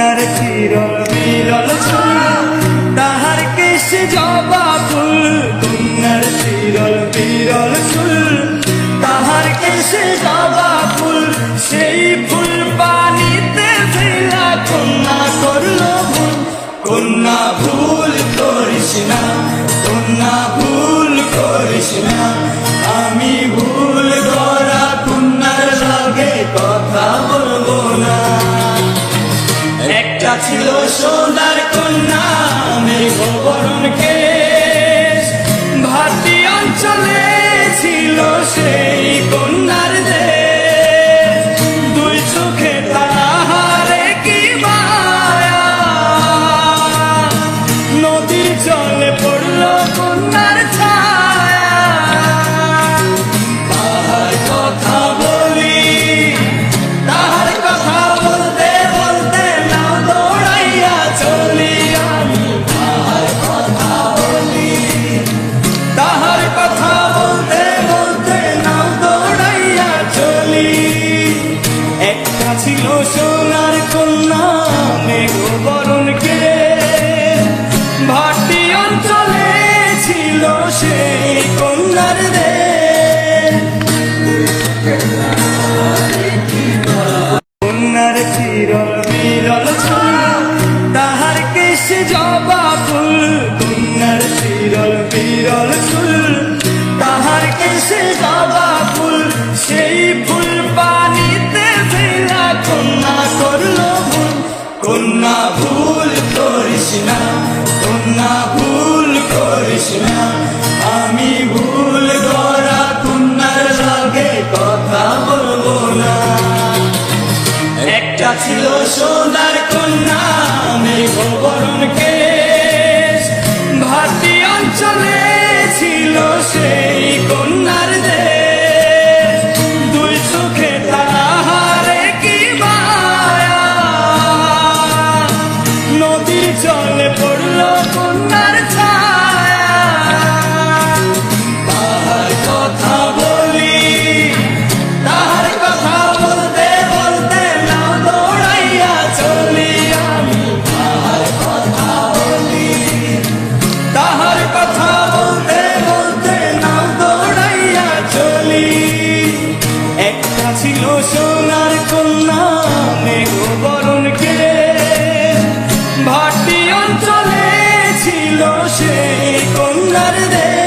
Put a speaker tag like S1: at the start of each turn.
S1: কন্যার চিরল বিরল চুল তাহার কেশে জবা ফুল কন্যার চিরল বিরল চুল। তাহার কেশে জবা ফুল সেই ফুল পানিতে ফেলা কন্যা করল ভুল। কন্যা ভুল করিস না, কন্যা ভুল করিস না। ছিল সোনার কন্যা। ছিল সোনার কন্যা মেঘ ভাটি অঞ্চলে ছিল সেই কন্যার দেশ। কন্যার চিরল বিরল চুল তাহার কেশে জবা ভুল করিস না কন্যা ভুল করিস না। আমি ভুল করা কন্যার লাগে কথা বলব না। একটা ছিল সোনার কন্যা মেঘবরণ কেশ। ভাটি অঞ্চলে ছিল সেই কন্যার Saturday